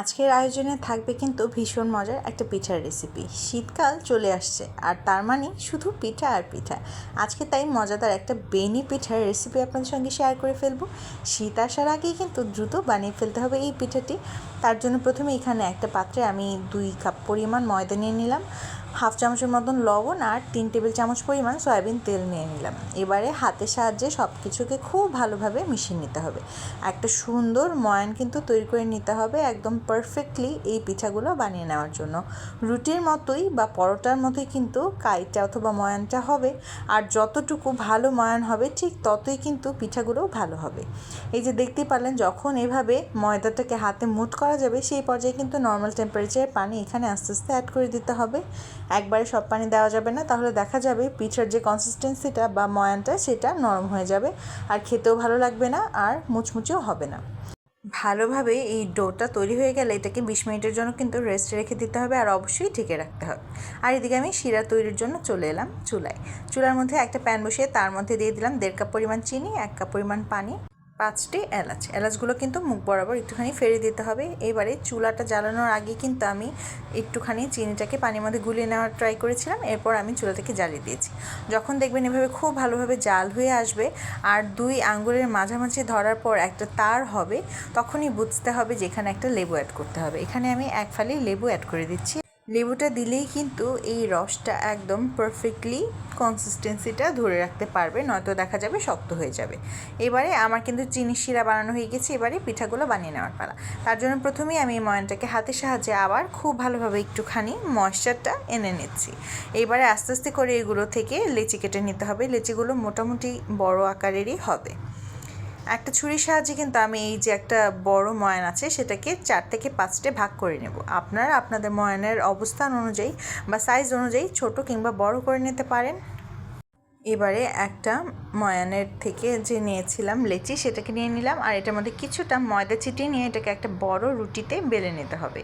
আজকের আয়োজনে থাকবে কিন্তু ভীষণ মজার একটা পিঠার রেসিপি শীতকাল চলে আসছে আর তার মানে শুধু পিঠা আর পিঠা। আজকে তাই মজাদার একটা বেনি পিঠার রেসিপি আপনাদের সঙ্গে শেয়ার করে ফেলব। শীত আসার আগেই কিন্তু দ্রুত বানিয়ে ফেলতে হবে এই পিঠাটি। তার জন্য প্রথমে এখানে একটা পাত্রে আমি দুই কাপ পরিমাণ ময়দা নিয়ে নিলাম। হাফ চামচের মতন লবণ আর তিন টেবিল চামচ পরিমাণ সয়াবিন তেল নিয়ে নিলাম। এবারে হাতের সাহায্যে সব কিছুকে খুব ভালোভাবে মিশিয়ে নিতে হবে। একটা সুন্দর ময়ান কিন্তু তৈরি করে নিতে হবে একদম পারফেক্টলি এই পিঠাগুলো বানিয়ে নেওয়ার জন্য। রুটির মতোই বা পরোটার মতোই কিন্তু কাইটা অথবা ময়ানটা হবে। আর যতটুকু ভালো ময়ান হবে ঠিক ততই কিন্তু পিঠাগুলোও ভালো হবে। এই যে দেখতে পারলেন যখন এভাবে ময়দাটাকে হাতে মুট করা যাবে সেই পর্যায়ে কিন্তু নর্মাল টেম্পারেচারের পানি এখানে আস্তে আস্তে অ্যাড করে দিতে হবে। একবারে সব পানি দেওয়া যাবে না, তাহলে দেখা যাবে পিঠার যে কনসিস্টেন্সিটা বা ময়ানটা সেটা নরম হয়ে যাবে, আর খেতেও ভালো লাগবে না, আর মুচমুচেও হবে না। ভালোভাবে এই ডোটা তৈরি হয়ে গেলে এটাকে বিশ মিনিটের জন্য কিন্তু রেস্টে রেখে দিতে হবে, আর অবশ্যই ঢেকে রাখতে হবে। আর এদিকে আমি শিরা তৈরির জন্য চলে এলাম চুলায়। চুলার মধ্যে একটা প্যান বসিয়ে তার মধ্যে দিয়ে দিলাম দেড় কাপ পরিমাণ চিনি, এক কাপ পরিমাণ পানি। পাঁচটি এলাচ। এলাচগুলো কিন্তু মুখ বরাবর একটুখানি ফেরে দিতে হবে। এবারে চুলাটা জ্বালানোর আগে কিন্তু আমি একটুখানি চিনিটাকে পানির মধ্যে গুলিয়ে নেওয়ার ট্রাই করেছিলাম। এরপর আমি চুলাটাকে জ্বালিয়ে দিয়েছি। যখন দেখবেন এভাবে খুব ভালোভাবে জাল হয়ে আসবে আর দুই আঙ্গুলের মাঝামাঝি ধরার পর একটা তার হবে, তখনই বুঝতে হবে যে এখানে একটা লেবু অ্যাড করতে হবে। এখানে আমি এক ফালি লেবু অ্যাড করে দিচ্ছি। লেবুটা দিলেই কিন্তু এই রসটা একদম পারফেক্টলি কনসিস্টেন্সিটা ধরে রাখতে পারবে, নয়তো দেখা যাবে শক্ত হয়ে যাবে। এবারে আমার কিন্তু চিনি শিরা বানানো হয়ে গেছে, এবারে পিঠাগুলো বানিয়ে নেওয়ার পালা। তার জন্য প্রথমেই আমি ময়নটাকে হাতের সাহায্যে আবার খুব ভালোভাবে একটুখানি ময়শ্চারটা এনে নিচ্ছি। এবারে আস্তে আস্তে করে এগুলো থেকে লেচি কেটে নিতে হবে, লেচিগুলো মোটামুটি বড় আকারেরই হবে। একটা ছুরির সাহায্যে কিন্তু আমি এই যে একটা বড় ময়ান আছে, সেটাকে চার থেকে পাঁচটে ভাগ করে নেব। আপনারা আপনাদের ময়ানের অবস্থান অনুযায়ী বা সাইজ অনুযায়ী ছোট কিংবা বড় করে নিতে পারেন। এবারে একটা ময়ানের থেকে যে নিয়েছিলাম লেচি, সেটাকে নিয়ে নিলাম। আর এটার মধ্যে কিছুটা ময়দা ছিটিয়ে নিয়ে এটাকে একটা বড় রুটিতে বেলে নিতে হবে।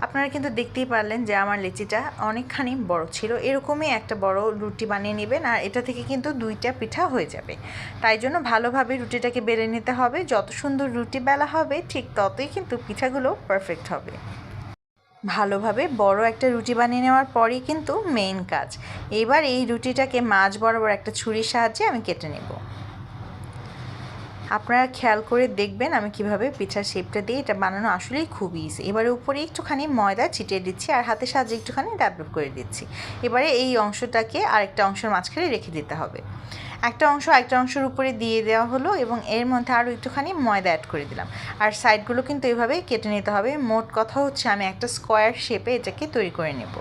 আপনারা কিন্তু দেখতেই পারলেন যে আমার লেচিটা অনেকখানি বড় ছিল। এরকমই একটা বড় রুটি বানিয়ে নেবেন আর এটা থেকে কিন্তু দুইটা পিঠা হয়ে যাবে। তাই জন্য ভালোভাবে রুটিটাকে বেলে নিতে হবে। যত সুন্দর রুটি বেলা হবে, ঠিক ততই কিন্তু পিঠাগুলো পারফেক্ট হবে। ভালোভাবে বড় একটা রুটি বানিয়ে নেওয়ার পরই কিন্তু মেইন কাজ। এবার এই রুটিটাকে মাছ বরাবর একটা ছুরির সাহায্যে আমি কেটে নেব। আপনারা খেয়াল করে দেখবেন আমি কীভাবে পিঠার শেপটা দিয়ে এটা বানানো আসলেই খুব ইজি এবারে উপরে একটুখানি ময়দা ছিটিয়ে দিচ্ছি আর হাতের সাহায্যে একটুখানি ড্যাপ করে দিচ্ছি। এবারে এই অংশটাকে আরেকটা অংশের মাঝখানে রেখে দিতে হবে। একটা অংশ একটা অংশের উপরে দিয়ে দেওয়া হলো এবং এর মধ্যে আরও একটুখানি ময়দা অ্যাড করে দিলাম। আর সাইডগুলো কিন্তু এভাবে কেটে নিতে হবে। মোট কথা হচ্ছে আমি একটা স্কোয়ার শেপে এটাকে তৈরি করে নেব।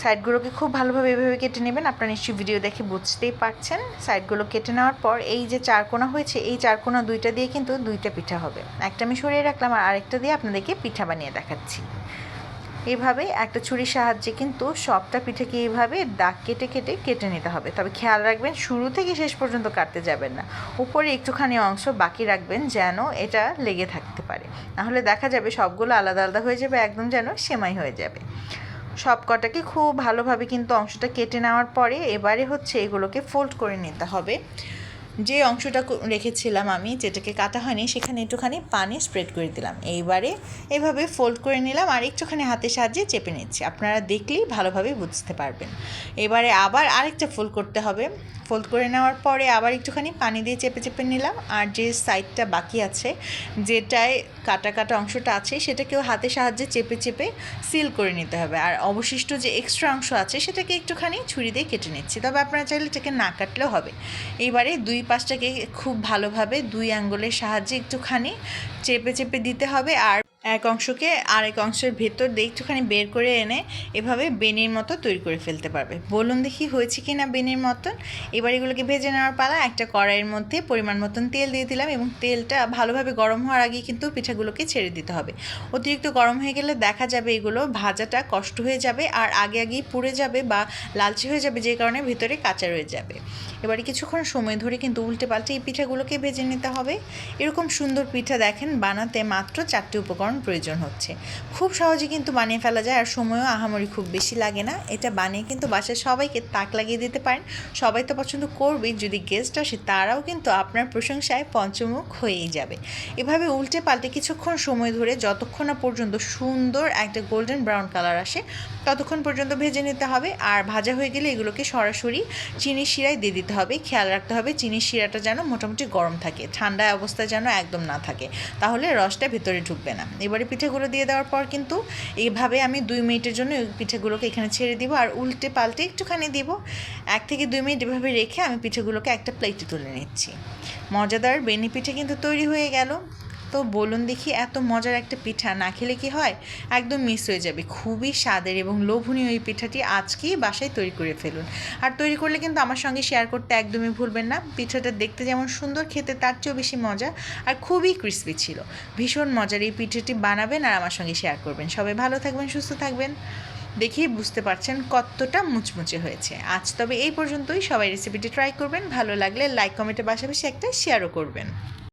সাইডগুলোকে খুব ভালোভাবে এভাবে কেটে নেবেন। আপনারা নিশ্চয়ই ভিডিও দেখে বুঝতেই পারছেন। সাইডগুলো কেটে নেওয়ার পর এই যে চারকোনা হয়েছে, এই চারকোনা দুইটা দিয়ে কিন্তু দুইটা পিঠা হবে। একটা আমি সরিয়ে রাখলাম আর আরেকটা দিয়ে আপনাদেরকে পিঠা বানিয়ে দেখাচ্ছি। এভাবে একটা ছুরির সাহায্যে কিন্তু সবটা পিঠেকে এইভাবে দাগ কেটে কেটে কেটে নিতে হবে। তবে খেয়াল রাখবেন, শুরু থেকে শেষ পর্যন্ত কাটতে যাবেন না। উপরে একটুখানি অংশ বাকি রাখবেন যেন এটা লেগে থাকতে পারে। নাহলে দেখা যাবে সবগুলো আলাদা আলাদা হয়ে যাবে, একদম যেন সেমাই হয়ে যাবে। সব কটাকে খুব ভালোভাবে কিন্তু অংশটা কেটে নেওয়ার পরে এবারে হচ্ছে এগুলোকে ফোল্ড করে নিতে হবে। যে অংশটা রেখেছিলাম আমি, যেটাকে কাটা হয়নি, সেখানে একটুখানি পানি স্প্রেড করে দিলাম। এইবারে এভাবে ফোল্ড করে নিলাম আর একটুখানি হাতের সাহায্যে চেপে নিচ্ছি। আপনারা দেখলেই ভালোভাবে বুঝতে পারবেন। এবারে আবার আরেকটা ফোল্ড করতে হবে। ফোল্ড করে নেওয়ার পরে আবার একটুখানি পানি দিয়ে চেপে চেপে নিলাম আর যে সাইডটা বাকি আছে, যেটায় কাটা কাটা অংশটা আছে, সেটাকেও হাতের সাহায্যে চেপে চেপে সিল করে নিতে হবে। আর অবশিষ্ট যে এক্সট্রা অংশ আছে, সেটাকে একটুখানি ছুরি দিয়ে কেটে নিচ্ছি। তবে আপনারা চাইলে এটাকে না কাটলেও হবে। এইবারে দুই পাশটাকে খুব ভালোভাবে দুই আঙ্গুলের সাহায্যে একটুখানি চেপে চেপে দিতে হবে আর এক অংশকে আরেক অংশের ভেতর দিয়ে একটুখানি বের করে এনে এভাবে বেনির মতো তৈরি করে ফেলতে পারবে। বলুন দেখি হয়েছে কি না বেনির মতন। এবার এগুলোকে ভেজে নেওয়ার পালা, একটা কড়াইয়ের মধ্যে পরিমাণ মতন তেল দিয়ে দিলাম এবং তেলটা ভালোভাবে গরম হওয়ার আগে কিন্তু পিঠাগুলোকে ছেড়ে দিতে হবে। অতিরিক্ত গরম হয়ে গেলে দেখা যাবে এগুলো ভাজাটা কষ্ট হয়ে যাবে আর আগে আগেই পুড়ে যাবে বা লালচে হয়ে যাবে যে কারণে ভিতরে কাঁচা রয়ে যাবে। এবারে কিছুক্ষণ সময় ধরে কিন্তু উল্টে পাল্টে এই পিঠাগুলোকে ভেজে নিতে হবে। এরকম সুন্দর পিঠা দেখেন বানাতে মাত্র চারটি উপকরণ উপকরণ প্রয়োজন হচ্ছে। খুব সহজে কিন্তু বানিয়ে ফেলা যায় আর সময়ও আহামরি খুব বেশি লাগে না। এটা বানিয়ে কিন্তু বাসায় সবাইকে তাক লাগিয়ে দিতে পারেন। সবাই তো পছন্দ করবেই যদি গেস্ট আসে তারাও কিন্তু আপনার প্রশংসায় পঞ্চমুখ হয়েই যাবে। এভাবে উল্টে পাল্টে কিছুক্ষণ সময় ধরে যতক্ষণ না পর্যন্ত সুন্দর একটা গোল্ডেন ব্রাউন কালার আসে, ততক্ষণ পর্যন্ত ভেজে নিতে হবে। আর ভাজা হয়ে গেলে এগুলোকে সরাসরি চিনির শিরায় দিয়ে দিতে হবে। খেয়াল রাখতে হবে চিনির শিরাটা যেন মোটামুটি গরম থাকে, ঠান্ডা অবস্থা যেন একদম না থাকে। তাহলে রসটা ভেতরে ঢুকবে না। এবারে পিঠেগুলো দিয়ে দেওয়ার পর কিন্তু এইভাবে আমি দুই মিনিটের জন্য ওই পিঠেগুলোকে এখানে ছেড়ে দিব আর উল্টে পাল্টে একটুখানি দিব। এক থেকে দুই মিনিট এভাবে রেখে আমি পিঠেগুলোকে একটা প্লেটে তুলে নিচ্ছি। মজাদার বেনি পিঠে কিন্তু তৈরি হয়ে গেল। তো বলুন দেখি, এত মজার একটা পিঠা না খেলে কি হয়? একদম মিস হয়ে যাবে। খুবই স্বাদের এবং লোভনীয় এই পিঠাটি আজকেই বাসায় তৈরি করে ফেলুন। আর তৈরি করলে কিন্তু আমার সঙ্গে শেয়ার করতে একদমই ভুলবেন না। পিঠাটা দেখতে যেমন সুন্দর, খেতে তার চেয়েও বেশি মজা আর খুবই ক্রিস্পি ছিল। ভীষণ মজার এই পিঠাটি বানাবেন আর আমার সঙ্গে শেয়ার করবেন। সবাই ভালো থাকবেন, সুস্থ থাকবেন। দেখেই বুঝতে পারছেন কতটা মুচমুচে হয়েছে। আজ তবে এই পর্যন্তই। সবাই রেসিপিটি ট্রাই করবেন। ভালো লাগলে লাইক কমেন্টের পাশাপাশি একটা শেয়ারও করবেন।